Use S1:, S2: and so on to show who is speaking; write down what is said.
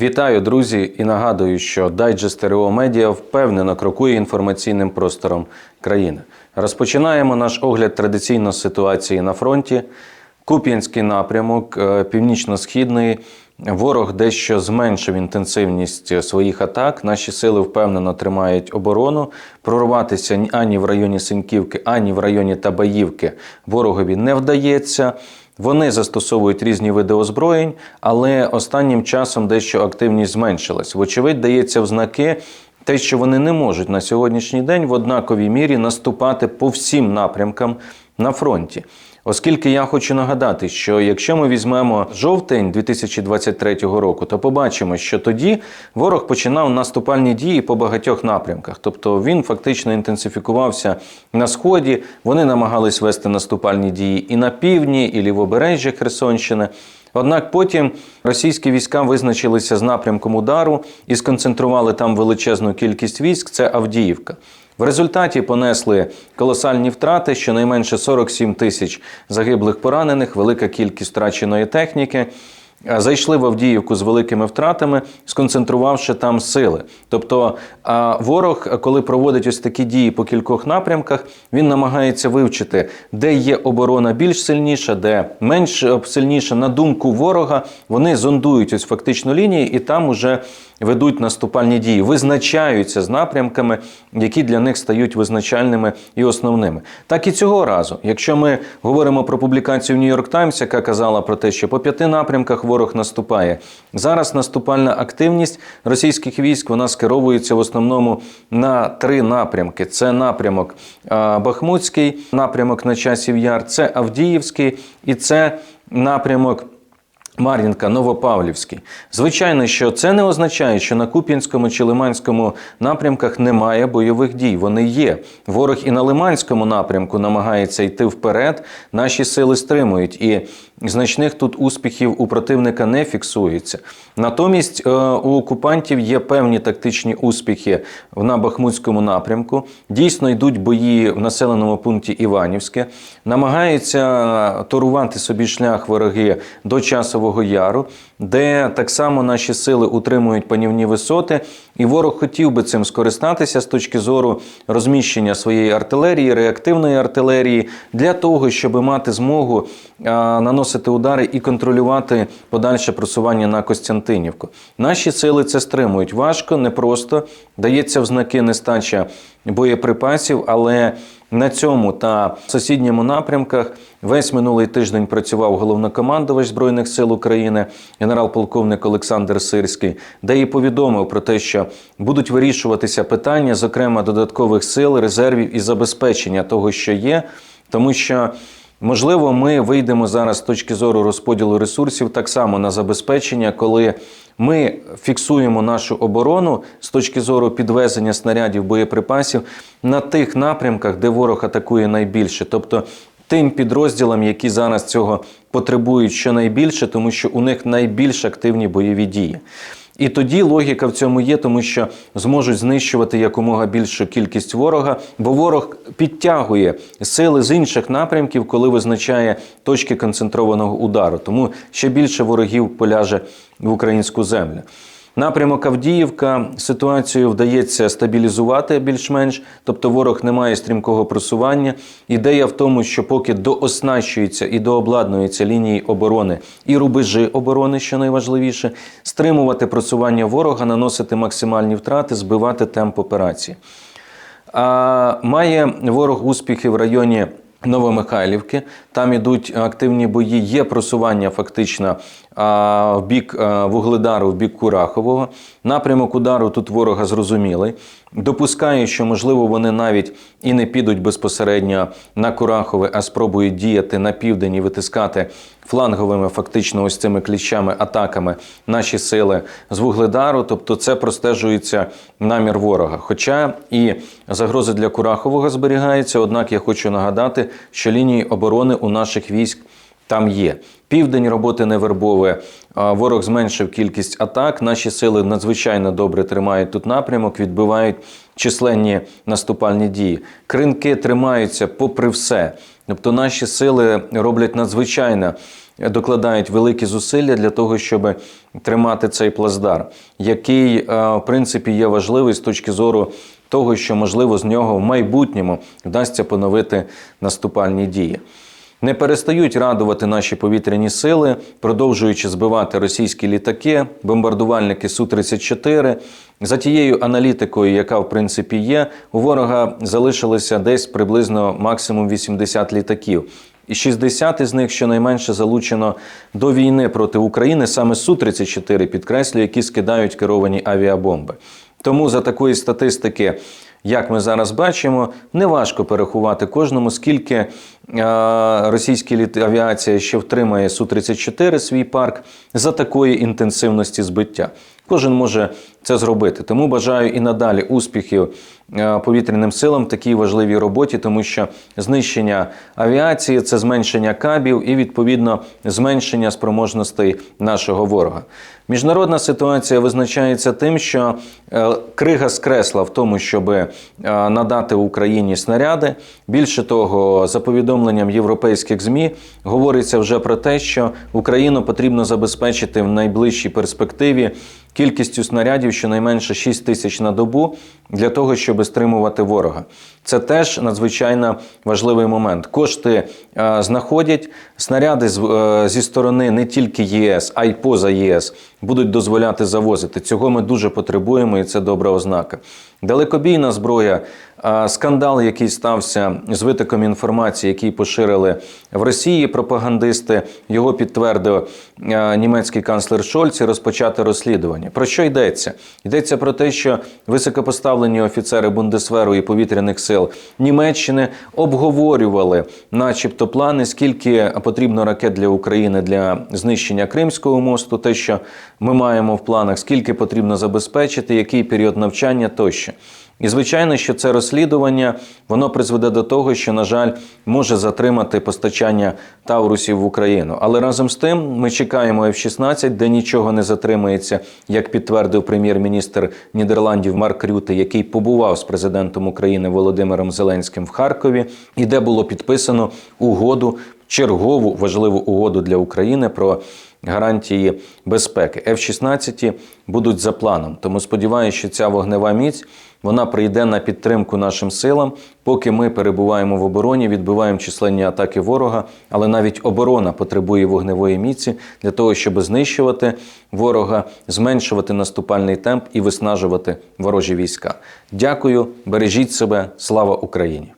S1: Вітаю, друзі, і нагадую, що дайджест РО Медіа впевнено крокує інформаційним простором країни. Розпочинаємо наш огляд традиційно ситуації на фронті. Куп'янський напрямок, е, північно-східний. Ворог дещо зменшив інтенсивність своїх атак. Наші сили впевнено тримають оборону. Прорватися ані в районі Синьківки, ані в районі Табаївки ворогові не вдається. Вони застосовують різні види озброєнь, але останнім часом дещо активність зменшилась. Вочевидь, дається в знаки те, що вони не можуть на сьогоднішній день в однаковій мірі наступати по всім напрямкам на фронті. Оскільки я хочу нагадати, що якщо ми візьмемо жовтень 2023 року, то побачимо, що тоді ворог починав наступальні дії по багатьох напрямках. Тобто він фактично інтенсифікувався на сході. Вони намагались вести наступальні дії і на півдні, і лівобережжя Херсонщини. Однак потім російські війська визначилися з напрямком удару і сконцентрували там величезну кількість військ. Це Авдіївка. В результаті понесли колосальні втрати, щонайменше 47 тисяч загиблих поранених, велика кількість втраченої техніки. Зайшли в Авдіївку з великими втратами, сконцентрувавши там сили. Тобто ворог, коли проводить ось такі дії по кількох напрямках, він намагається вивчити, де є оборона більш сильніша, де менш е, сильніша. На думку ворога, вони зондують ось фактично лінії і там уже ведуть наступальні дії, визначаються з напрямками, які для них стають визначальними і основними. Так і цього разу, якщо ми говоримо про публікацію в Нью-Йорк Таймс, яка казала про те, що по п'яти напрямках ворог наступає. Зараз наступальна активність російських військ вона скеровується в основному на три напрямки: це напрямок Бахмутський, напрямок на часів Яр, це Авдіївський і це напрямок. Мар'їнка, Новопавлівський. Звичайно, що це не означає, що на Куп'янському чи Лиманському напрямках немає бойових дій. Вони є. Ворог і на Лиманському напрямку намагається йти вперед. Наші сили стримують, і значних тут успіхів у противника не фіксується. Натомість е, у окупантів є певні тактичні успіхи на Бахмутському напрямку. Дійсно йдуть бої в населеному пункті Іванівське, намагаються торувати собі шлях вороги до часового яру, де так само наші сили утримують панівні висоти, і ворог хотів би цим скористатися з точки зору розміщення своєї артилерії, реактивної артилерії, для того, щоб мати змогу а, наносити удари і контролювати подальше просування на Костянтинівку. Наші сили це стримують важко, непросто дається в знаки нестача боєприпасів, але на цьому та сусідньому напрямках весь минулий тиждень працював головнокомандувач Збройних сил України, генерал-полковник Олександр Сирський, де і повідомив про те, що будуть вирішуватися питання, зокрема додаткових сил, резервів і забезпечення того, що є, тому що. Можливо, ми вийдемо зараз з точки зору розподілу ресурсів так само на забезпечення, коли ми фіксуємо нашу оборону з точки зору підвезення снарядів боєприпасів на тих напрямках, де ворог атакує найбільше, тобто тим підрозділам, які зараз цього потребують щонайбільше, тому що у них найбільш активні бойові дії. І тоді логіка в цьому є, тому що зможуть знищувати якомога більшу кількість ворога, бо ворог підтягує сили з інших напрямків, коли визначає точки концентрованого удару. Тому ще більше ворогів поляже в українську землю. Напрямок Авдіївка ситуацію вдається стабілізувати більш-менш, тобто ворог не має стрімкого просування. Ідея в тому, що поки дооснащуються і дообладнуються лінії оборони і рубежі оборони, що найважливіше, стримувати просування ворога, наносити максимальні втрати, збивати темп операції. А має ворог успіхи в районі. Новомихайлівки, там ідуть активні бої, є просування фактично в бік Вугледару, в бік Курахового. Напрямок удару тут ворога зрозумілий. Допускаю, що можливо вони навіть і не підуть безпосередньо на Курахове, а спробують діяти на південь і витискати фланговими, фактично, ось цими кліщами, атаками наші сили з Вугледару. Тобто, це простежується намір ворога. Хоча і загрози для Курахового зберігаються. Однак я хочу нагадати, що лінії оборони у наших військ там є. Південь роботи не вербове. Ворог зменшив кількість атак. Наші сили надзвичайно добре тримають тут напрямок, відбивають численні наступальні дії. Кринки тримаються попри все. Тобто наші сили роблять надзвичайно, докладають великі зусилля для того, щоб тримати цей плацдар, який, е, в принципі, є важливий з точки зору того, що можливо з нього в майбутньому вдасться поновити наступальні дії. Не перестають радувати наші повітряні сили, продовжуючи збивати російські літаки, бомбардувальники Су-34. За тією аналітикою, яка в принципі є, у ворога залишилося десь приблизно максимум 80 літаків. І 60 із них щонайменше залучено до війни проти України саме Су-34, підкреслюю, які скидають керовані авіабомби. Тому за такої статистики, як ми зараз бачимо, неважко перерахувати кожному, скільки е, російська авіація ще втримає Су-34 свій парк за такої інтенсивності збиття. Кожен може це зробити. Тому бажаю і надалі успіхів е, повітряним силам в такій важливій роботі, тому що знищення авіації це зменшення кабів і відповідно зменшення спроможностей нашого ворога. Міжнародна ситуація визначається тим, що е, крига скресла в тому, щоб е, надати Україні снаряди. Більше того, за повідомленням європейських змі говориться вже про те, що Україну потрібно забезпечити в найближчій перспективі кількістю снарядів щонайменше 6 тисяч на добу для того, щоб стримувати ворога. Це теж надзвичайно важливий момент. Кошти е, знаходять снаряди е, зі сторони не тільки ЄС, а й поза ЄС будуть дозволяти завозити. Цього ми дуже потребуємо, і це добра ознака. Далекобійна зброя, скандал, який стався з витоком інформації, який поширили в Росії пропагандисти, його підтвердив е, німецький канцлер Шольц і розпочати розслідування. Про що йдеться? Йдеться про те, що високопоставлені офіцери Бундесверу і повітряних сил Німеччини обговорювали, начебто, плани, скільки потрібно ракет для України для знищення Кримського мосту, те, що ми маємо в планах, скільки потрібно забезпечити, який період навчання тощо. І звичайно, що це розслідування воно призведе до того, що, на жаль, може затримати постачання Таурусів в Україну. Але разом з тим ми чекаємо F-16, де нічого не затримається, як підтвердив прем'єр-міністр Нідерландів Марк Рюте, який побував з президентом України Володимиром Зеленським в Харкові, і де було підписано угоду, чергову важливу угоду для України про гарантії безпеки. F-16 будуть за планом. Тому сподіваюся, що ця вогнева міць вона прийде на підтримку нашим силам, поки ми перебуваємо в обороні, відбиваємо численні атаки ворога. Але навіть оборона потребує вогневої міці для того, щоб знищувати ворога, зменшувати наступальний темп і виснажувати ворожі війська. Дякую, бережіть себе, слава Україні!